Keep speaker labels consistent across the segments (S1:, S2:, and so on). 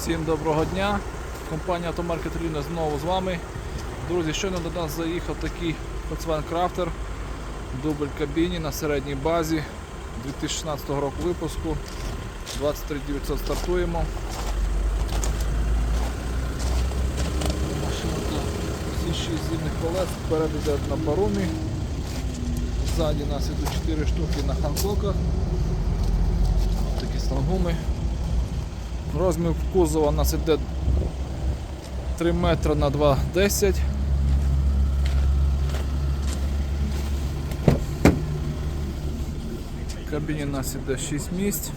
S1: Всім доброго дня. Компанія Автомаркет Рівне знову з вами. Друзі, щойно до нас заїхав такий Volkswagen Crafter дубль кабіні на середній базі 2016 року випуску. 23900 стартуємо. Машинка всі 6 зимних колес, вперед йде на паромі. Ззаді нас ідуть 4 штуки на ханкоках. Такі стангуми. Розмір кузова у нас іде 3 метри на 2,10. В кабіні у нас іде 6 місць.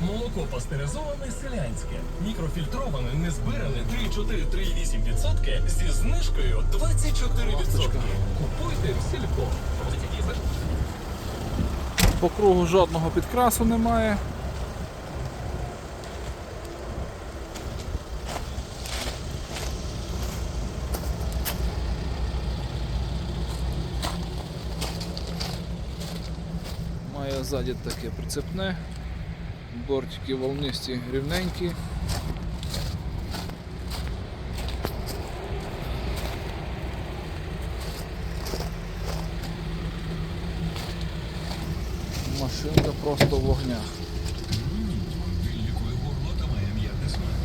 S2: Молоко пастеризоване селянське, мікрофільтроване, незбиране 3,4-3,8% зі знижкою 24%. Купуйте в сільпо.
S1: По кругу жодного підкрасу немає. Має ззаді таке прицепне, бортики волнисті рівненькі. Машинка просто в вогнях.
S2: Та має м'який смак.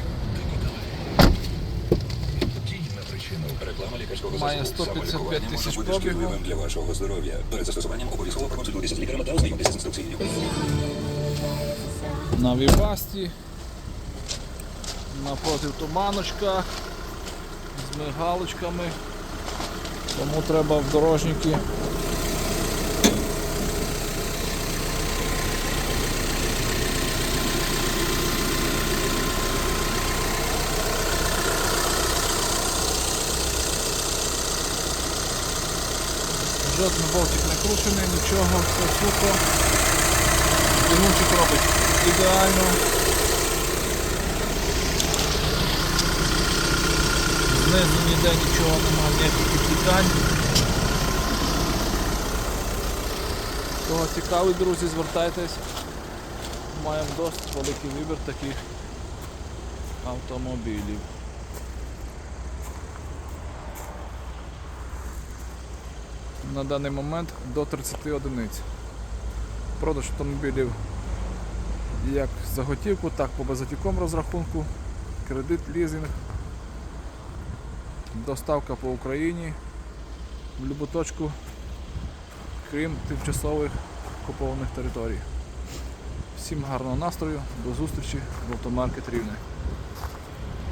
S2: Дійна причина.
S3: Реклама лікарського
S1: Має
S3: засобу.
S1: 155 тисяч пробігу.
S3: для вашого здоров'я. Перед застосуванням обов'язково проконсультуйтеся з лікарем та ознайомтеся з інструкцією.
S1: на Вівасті, напроти туманочка з мигалочками. Тому треба в дорожники. Жодний болтик не кручений, нічого, все супер. Двигунчик робить ідеально. Знизу ніде нічого немає, ніяких підтікань. Кого цікавить, друзі, звертайтесь. Маємо досить великий вибір таких автомобілів. На даний момент до 30 одиниць. Продаж автомобілів як за готівку, так по безготівковому розрахунку, кредит, лізинг, доставка по Україні в будь-яку точку, крім тимчасових окупованих територій. Всім гарного настрою, до зустрічі в автомаркет Рівне.